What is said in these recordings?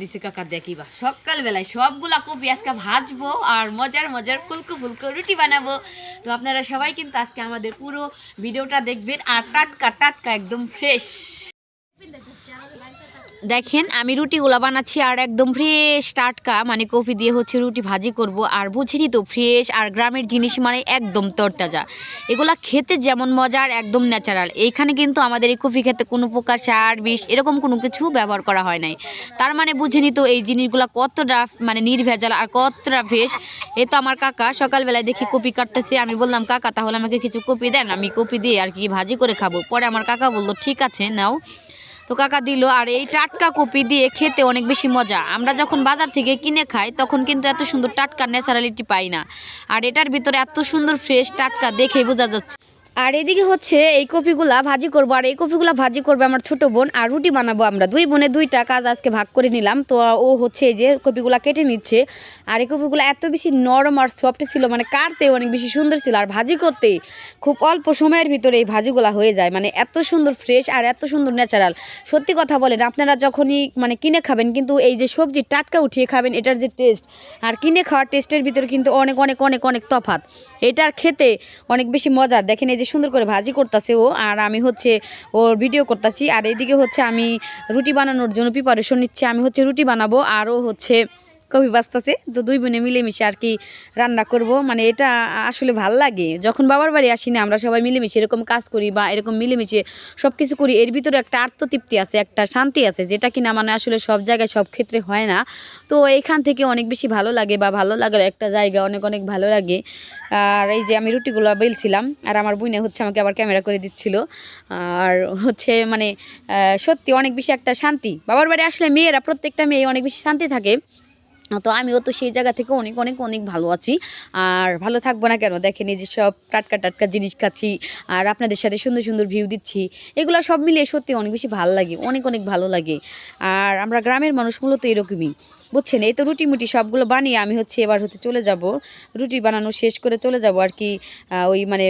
দিছে কাকা দেখিবা। সকালবেলায় সবগুলা কপি আজকে ভাজবো আর মজার মজার ফুলকো ফুলকো রুটি বানাবো। তো আপনারা সবাই কিন্তু আজকে আমাদের পুরো ভিডিওটা দেখবেন আর টাটকা টাটকা একদম ফ্রেশ দেখেন, আমি রুটিগুলো বানাচ্ছি আর একদম ফ্রেশ টাটকা মানে কফি দিয়ে হচ্ছে রুটি ভাজি করব। আর বুঝিনি তো ফ্রেশ আর গ্রামের জিনিস মানে একদম তরতাজা। এগুলা খেতে যেমন মজার একদম ন্যাচারাল এইখানে কিন্তু আমাদের এই কফি খেতে কোনো প্রকার সার বিষ এরকম কোনো কিছু ব্যবহার করা হয় নাই। তার মানে বুঝিনি তো, এই জিনিসগুলো কতটা মানে নির্ভেজাল আর কতটা ফ্রেশ এ তো আমার কাকা সকালবেলায় দেখি কপি কাটতেছে। আমি বললাম, কাকা, তাহলে আমাকে কিছু কপি দেন, আমি কপি দিয়ে আর কি ভাজি করে খাব। পরে আমার কাকা বলল, ঠিক আছে, নাও। তো কাকা দিল, আর এই টাটকা কপি দিয়ে খেতে অনেক বেশি মজা। আমরা যখন বাজার থেকে কিনে খাই, তখন কিন্তু এত সুন্দর টাটকা ন্যাচারালিটি পাই না। আর এটার ভিতরে এত সুন্দর ফ্রেশ টাটকা দেখেই বোঝা যাচ্ছে। আর এদিকে হচ্ছে এই কপিগুলা ভাজি করব, আর এই কপিগুলা ভাজি করবে আমার ছোট বোন, আর রুটি বানাবো আমরা। দুই বোনে দুইটা কাজ আজকে ভাগ করে নিলাম। তো ও হচ্ছে এই যে কপিগুলা কেটে নিচ্ছে। আর এই কপিগুলো এত বেশি নরম আর সফট ছিল মানে কাটতে অনেক বেশি সুন্দর ছিল। আর ভাজি করতে খুব অল্প সময়ের ভিতরে এই ভাজিগুলা হয়ে যায়। মানে এত সুন্দর ফ্রেশ আর এত সুন্দর ন্যাচারাল সত্যি কথা বলেন, আপনারা যখনই মানে কিনে খাবেন, কিন্তু এই যে সবজি টাটকা উঠিয়ে খাবেন, এটার যে টেস্ট আর কিনে খাওয়ার টেস্টের ভিতরে কিন্তু অনেক অনেক অনেক অনেক তফাৎ। এটার খেতে অনেক বেশি মজার। দেখেন এই যে সুন্দর করে ভাজি করতেছে ও, আর আমি হচ্ছে ওর ভিডিও করতেছি। আর এইদিকে হচ্ছে আমি রুটি বানানোর জন্য প্রিপারেশন নিচ্ছি। আমি হচ্ছে রুটি বানাবো আরও হচ্ছে কবি বাঁচতেছে, তো দুই বোনে মিলেমিশে আর কি রান্না করব। মানে এটা আসলে ভালো লাগে। যখন বাবার বাড়ি আসি না, আমরা সবাই মিলেমিশে এরকম কাজ করি বা এরকম মিলেমিশে সব কিছু করি, এর ভিতরে একটা আত্মতৃপ্তি আছে, একটা শান্তি আছে, যেটা কিনা মানে আসলে সব জায়গায়, সব ক্ষেত্রে হয় না। তো এইখান থেকে অনেক বেশি ভালো লাগে বা ভালো লাগার একটা জায়গা অনেক অনেক ভালো লাগে। আর এই যে আমি রুটিগুলো বেলছিলাম, আর আমার বুনে হচ্ছে আমাকে আবার ক্যামেরা করে দিচ্ছিল। আর হচ্ছে মানে সত্যি অনেক বেশি একটা শান্তি। বাবার বাড়ি আসলে মেয়েরা, প্রত্যেকটা মেয়ে অনেক বেশি শান্তি থাকে। তো আমিও তো সেই জায়গা থেকে অনেক অনেক অনেক ভালো আছি। আর ভালো থাকব না কেন? দেখেন এই যে সব টাটকা টাটকা জিনিস খাচ্ছি, আর আপনাদের সাথে সুন্দর সুন্দর ভিউ দিচ্ছি। এগুলো সব মিলিয়ে সত্যি অনেক বেশি ভালো লাগে, অনেক অনেক ভালো লাগে। আর আমরা গ্রামের মানুষ মূলত এরকমই। বুঝছেন? এই তো রুটি মুটি সবগুলো বানিয়ে আমি হচ্ছে এবার হচ্ছে চলে যাব। রুটি বানানো শেষ করে চলে যাব আর কি ওই মানে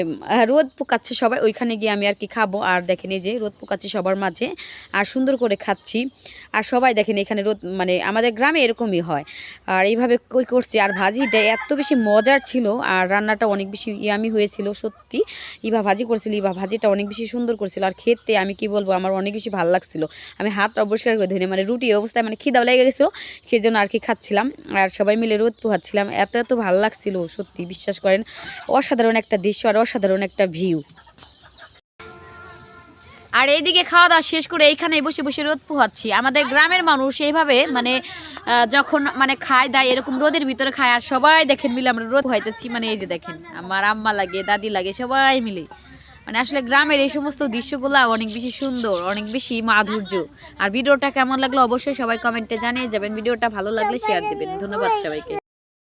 রোদ পোকাচ্ছে সবাই, ওইখানে গিয়ে আমি আর কি খাব। আর দেখেন এই যে রোদ পোকাচ্ছে সবার মাঝে, আর সুন্দর করে খাচ্ছি। আর সবাই দেখেন এখানে রোদ মানে আমাদের গ্রামে এরকমই হয়। আর এইভাবে কই করছি, আর ভাজিটা এত বেশি মজার ছিল, আর রান্নাটা অনেক বেশি ইয়ামি হয়েছিল, সত্যি। ইভা ভাজি করছিল, ইভা ভাজিটা অনেক বেশি সুন্দর করছিল। আর খেতে আমি কি বলব, আমার অনেক বেশি ভালো লাগছিল। আমি হাতটা অপরিষ্কার করে ধরে মানে রুটি অবস্থায় মানে খিদাও লেগে গেছিল, সেই জন্য আর কি খাচ্ছিলাম। আর সবাই মিলে রোদ পোহাচ্ছিলাম। এত এত ভালো লাগছিল, সত্যি বিশ্বাস করেন। অসাধারণ একটা দৃশ্য আর অসাধারণ একটা ভিউ আর এইদিকে খাওয়া দাওয়া শেষ করে এইখানে বসে বসে রোদ পোহাচ্ছি। আমাদের গ্রামের মানুষ এইভাবে মানে যখন মানে খায়, দায়, এরকম রোদের ভিতরে খায়, আর সবাই দেখেন মিলে আমরা রোদ হইতেছি মানে এই যে দেখেন, আমার আম্মা লাগে, দাদি লাগে, সবাই মিলে। মানে আসলে গ্রামের এই সমস্ত দৃশ্যগুলো অনেক বেশি সুন্দর, অনেক বেশি মাধুর্য। আর ভিডিওটা কেমন লাগল অবশ্যই সবাই কমেন্টে জানিয়ে যাবেন। ভিডিওটা ভালো লাগলে শেয়ার দেবেন। ধন্যবাদ সবাইকে।